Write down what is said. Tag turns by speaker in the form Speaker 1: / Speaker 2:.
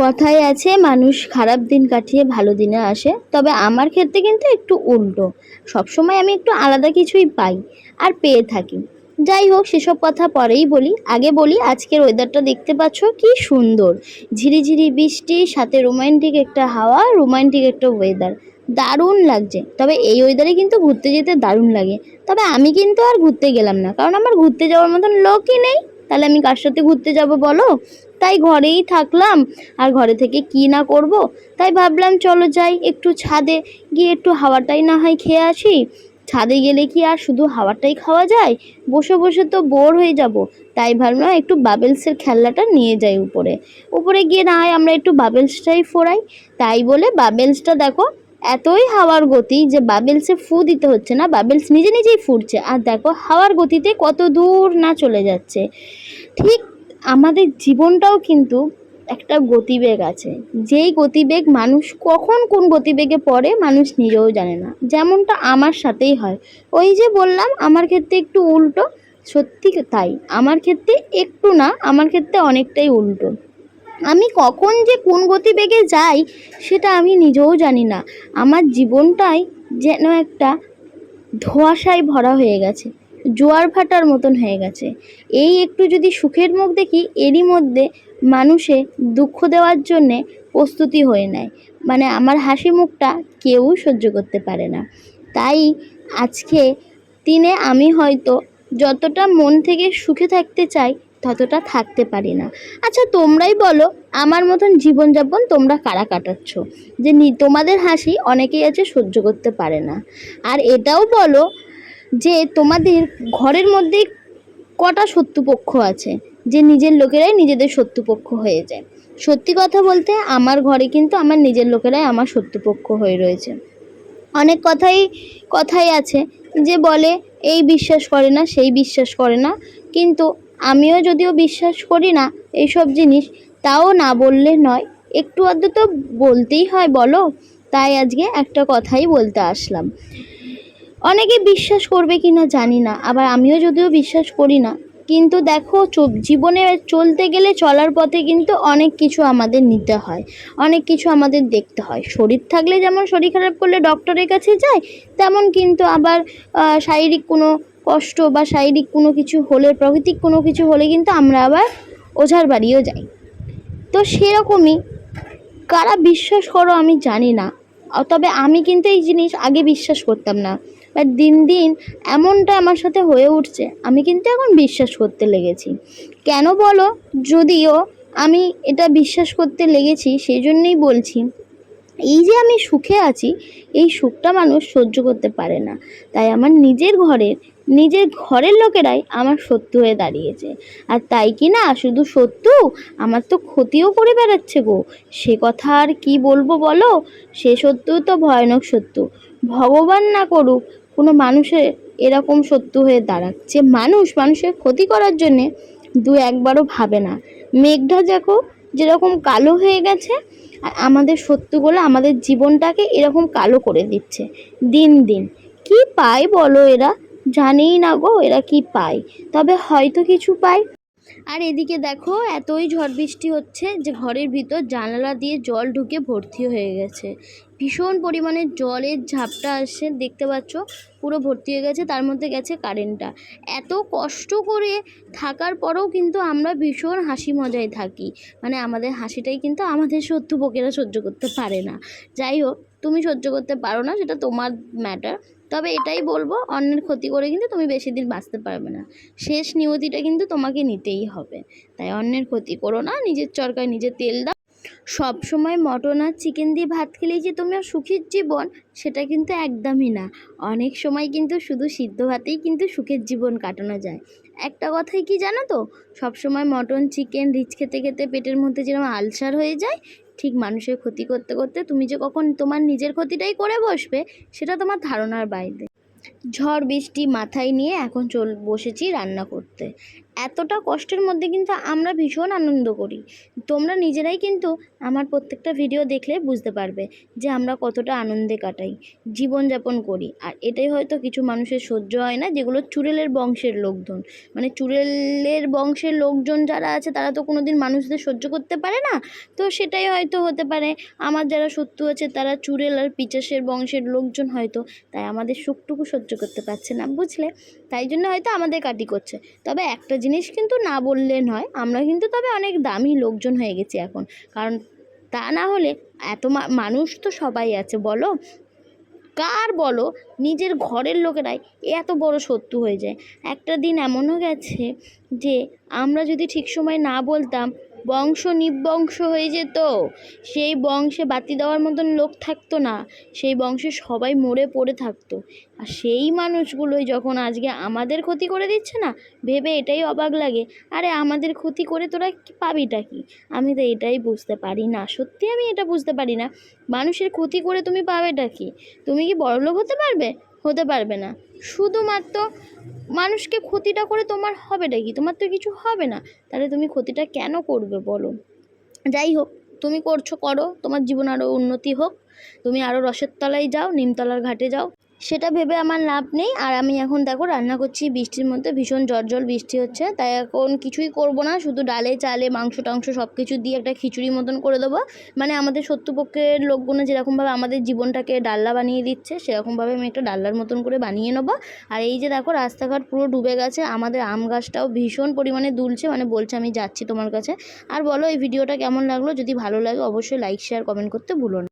Speaker 1: কথায় আছে, মানুষ খারাপ দিন কাটিয়ে ভালো দিনে আসে। তবে আমার ক্ষেত্রে কিন্তু একটু উল্টো। সবসময় আমি একটু আলাদা কিছুই পাই আর পেয়ে থাকি। যাই হোক, সেসব কথা পরেই বলি। আগে বলি, আজকের ওয়েদারটা দেখতে পাচ্ছ কি সুন্দর। ঝিরিঝিরি বৃষ্টি, সাথে রোমান্টিক একটা হাওয়া রোমান্টিক একটা ওয়েদার দারুণ লাগছে। তবে এই ওয়েদারে কিন্তু ঘুরতে যেতে দারুণ লাগে। তবে আমি কিন্তু আর ঘুরতে গেলাম না। কারণ আমার ঘুরতে যাওয়ার মতন লোকই নেই। তাহলে আমি কার সাথে ঘুরতে যাব বলো? তাই ঘরেই থাকলাম। আর ঘরে থেকে কি না করব? তাই ভাবলাম, চলো যাই একটু ছাদে। গিয়ে একটু হাওয়াটাই না হয় খেয়ে আসি। ছাদে গেলে কি আর শুধু হাওয়াটাই খাওয়া যায়? বসে বসে তো বোর হয়ে যাব। তাই ভাবলাম একটু বাবেলসের খেলনাটা নিয়ে যাই উপরে। উপরে গিয়ে না হয় আমরা একটু বাবেলসটাই ফোড়াই। তাই বলে বাবেলসটা দেখো, এতই হাওয়ার গতি যে বাবেলসে ফু দিতে হচ্ছে না। বাবেলস নিজে নিজেই ফুটছে। আর দেখো হাওয়ার গতিতে কত দূর না চলে যাচ্ছে। ঠিক আমাদের জীবনটাও কিন্তু একটা গতিবেগ আছে। যেই গতিবেগ মানুষ কখন কোন গতিবেগে পড়ে মানুষ নিজেও জানে না। যেমনটা আমার সাথেই হয়। ওই যে বললাম, আমার ক্ষেত্রে একটু উল্টো, সত্যি তাই। আমার ক্ষেত্রে একটু না, আমার ক্ষেত্রে অনেকটাই উল্টো। আমি কখন যে কোন গতিবেগে যাই, সেটা আমি নিজেও জানি না। আমার জীবনটাই যেন একটা ধোঁয়াশায় ভরা হয়ে গেছে। জোয়ার ভাটার মতন হয়ে গেছে। এই একটু যদি সুখের মুখ দেখি, এরই মধ্যে মানুষে দুঃখ দেওয়ার জন্যে প্রস্তুতি হয়ে নেয়। মানে আমার হাসি মুখটা কেউ সহ্য করতে পারে না। তাই আজকে দিনে আমি হয়তো যতটা মন থেকে সুখে থাকতে চাই, ততটা থাকতে পারি না। আচ্ছা তোমরাই বলো, আমার মতন জীবনযাপন তোমরা কারা কাটাচ্ছ? যে তোমাদের হাসি অনেকেই আছে সহ্য করতে পারে না। আর এটাও বলো যে তোমাদের ঘরের মধ্যে কটা শত্রুপক্ষ আছে? যে নিজের লোকেরাই নিজেদের শত্রুপক্ষ হয়ে যায়। সত্যি কথা বলতে আমার ঘরে কিন্তু আমার নিজের লোকেরাই আমার শত্রুপক্ষ হয়ে রয়েছে। অনেক কথাই কথাই আছে যে বলে, এই বিশ্বাস করে না, সেই বিশ্বাস করে না। কিন্তু আমিও যদিও বিশ্বাস করি না এইসব জিনিস, তাও না বললে নয়। একটু আধটু তো বলতেই হয়, বলো। তাই আজকে একটা কথাই বলতে আসলাম। অনেকে বিশ্বাস করবে কি না জানি না, আবার আমিও যদিও বিশ্বাস করি না। কিন্তু দেখো জীবনে চলতে গেলে চলার পথে কিন্তু অনেক কিছু আমাদের নিতে হয়, অনেক কিছু আমাদের দেখতে হয়। শরীর থাকলে যেমন শরীর খারাপ করলে ডক্টরের কাছে যায়, তেমন কিন্তু আবার শারীরিক কোনো কষ্ট বা শারীরিক কোনো কিছু হলে, প্রাকৃতিক কোনো কিছু হলে কিন্তু আমরা আবার ওঝার বাড়িও যাই। তো সেরকমই, কারা বিশ্বাস করো আমি জানি না তবে আমি কিন্তু এই জিনিস আগে বিশ্বাস করতাম না। বাট দিন দিন এমনটা আমার সাথে হয়ে উঠছে, আমি কিন্তু এখন বিশ্বাস করতে লেগেছি। কেন বলো? যদিও আমি এটা বিশ্বাস করতে লেগেছি সেই জন্যই বলছি, এই যে আমি সুখে আছি, এই সুখটা মানুষ সহ্য করতে পারে না। তাই আমার নিজের ঘরের নিজের ঘরের লোকেরাই আমার শত্রু হয়ে দাঁড়িয়েছে। আর তাই কি না? শুধু শত্রু? আমার তো ক্ষতিও করে বেড়াচ্ছে গো। সে কথা আর কি বলব বলো? সে শত্রু তো ভয়ানক শত্রু। ভগবান না করুক কোনো মানুষের এরকম শত্রু হয়ে দাঁড়াক। যে মানুষ মানুষের ক্ষতি করার জন্যে দু একবারও ভাবে না। মেঘটা দেখো যেরকম কালো হয়ে গেছে, আর আমাদের শত্রুগুলো আমাদের জীবনটাকে এরকম কালো করে দিচ্ছে। দিন দিন। কি পায় বলো এরা? জানেই না গো এরা কি পায়। তবে হয়তো কিছু পায়। আর এদিকে দেখো এতই ঝড় বৃষ্টি হচ্ছে যে ঘরের ভিতর জানালা দিয়ে জল ঢুকে ভর্তি হয়ে গেছে। ভীষণ পরিমাণে জলের ঝাপটা আসছে, দেখতে পাচ্ছ? পুরো ভর্তি হয়ে গেছে, তার মধ্যে গেছে কারেন্টটা এত কষ্ট করে থাকার পরেও কিন্তু আমরা ভীষণ হাসি মজায় থাকি। মানে আমাদের হাসিটাই কিন্তু আমাদের শত্রুপক্ষেরা সহ্য করতে পারে না। যাই হোক, তুমি সহ্য করতে পারো না, সেটা তোমার ম্যাটার তবে এটাই বলব, অন্যের ক্ষতি করে কিন্তু তুমি বেশি দিন বাঁচতে পারবে না। শেষ নিয়তিটা কিন্তু তোমাকে নিতেই হবে। তাই অন্যের ক্ষতি করো না, নিজের চরকায় নিজে তেল দাও। সব সময় মটন আর চিকেন দিয়ে ভাত খেলেই যে তোমার সুখের জীবন, সেটা কিন্তু একদমই না। অনেক সময় কিন্তু শুধু সিদ্ধ ভাতেই কিন্তু সুখের জীবন কাটানো যায়। একটা কথাই কি জানো তো? সব সময় মটন চিকেন রিচ খেতে খেতে পেটের মধ্যে যেরকম আলসার হয়ে যায়, ঠিক মানুষের ক্ষতি করতে করতে তুমি যে কখন তোমার নিজের ক্ষতিটাই করে বসবে, সেটা তোমার ধারণার বাইরে। ঝড় বৃষ্টি মাথায় নিয়ে এখন চল বসেছি রান্না করতে। এতটা কষ্টের মধ্যে কিন্তু আমরা ভীষণ আনন্দ করি। তোমরা নিজেরাই কিন্তু আমার প্রত্যেকটা ভিডিও দেখলে বুঝতে পারবে যে আমরা কতটা আনন্দে কাটাই, জীবনযাপন করি। আর এটাই হয়তো কিছু মানুষের সহ্য হয় না, যেগুলো চুড়েলের বংশের লোকজন। মানে চুড়েলের বংশের লোকজন যারা আছে, তারা তো কোনো দিন মানুষদের সহ্য করতে পারে না। তো সেটাই হয়তো হতে পারে। আমার যারা শত্রু আছে, তারা চুড়েল আর পিচাসের বংশের লোকজন হয়তো। তাই আমাদের সুখটুকু সহ্য করতে পারছে না, বুঝলে? তাই জন্য হয়তো আমাদের কাটি করছে। তবে একটা জিনিস কিন্তু না বললে নয়, আমরা কিন্তু তবে অনেক দামি লোকজন হয়ে গেছি এখন। কারণ তা না হলে এত মানুষ তো সবাই আছে, বলো? কার বলো? নিজের ঘরের লোকেরাই এত বড় শত্রু হয়ে যায়। একটা দিন এমনও গেছে যে আমরা যদি ঠিক সময় না বলতাম বংশ নিবংশ হয়ে যেত। সেই বংশে বাতি দেওয়ার মতন লোক থাকতো না। সেই বংশে সবাই মরে পড়ে থাকতো। আর সেই মানুষগুলোই যখন আজকে আমাদের ক্ষতি করে দিচ্ছে না, ভেবে এটাই অবাক লাগে। আরে, আমাদের ক্ষতি করে তোরা পাবিটা কি? আমি তো এটাই বুঝতে পারি না। সত্যি আমি এটা বুঝতে পারি না। মানুষের ক্ষতি করে তুমি পাবেটা কি? তুমি কি বড়লোক হতে পারবে? হতে পারবে না। শুধুমাত্র মানুষকে ক্ষতিটা করে তোমার হবেটা কি? তোমার তো কিছু হবে না। তাহলে তুমি ক্ষতিটা কেন করবে বলো? যাই হোক, তুমি করছ, করো। তোমার জীবন আরও উন্নতি হোক। তুমি আরও রসের তলায় যাও, নিমতলার ঘাটে যাও। সেটা ভেবে আমার লাভ নেই। আর আমি এখন দেখো রান্না করছি, বৃষ্টির মধ্যে ভীষণ জল বৃষ্টি হচ্ছে। তাই এখন কিছুই করব না, শুধু ডালে চালে মাংস টাংস সব কিছু দিয়ে একটা খিচুড়ি মতন করে দেবো। মানে আমাদের শত্রুপক্ষের লোকগুলো যেরকমভাবে আমাদের জীবনটাকে ডাল্লা বানিয়ে দিচ্ছে, সেরকমভাবে আমি একটা ডাল্লার মতন করে বানিয়ে নেব। আর এই যে দেখো রাস্তাঘাট পুরো ডুবে গেছে, আমাদের আম গাছটাও ভীষণ পরিমাণে দুলছে। মানে বলছে আমি যাচ্ছি তোমার কাছে। আর বলো এই ভিডিওটা কেমন লাগল? যদি ভালো লাগে অবশ্যই লাইক শেয়ার কমেন্ট করতে ভুলো না।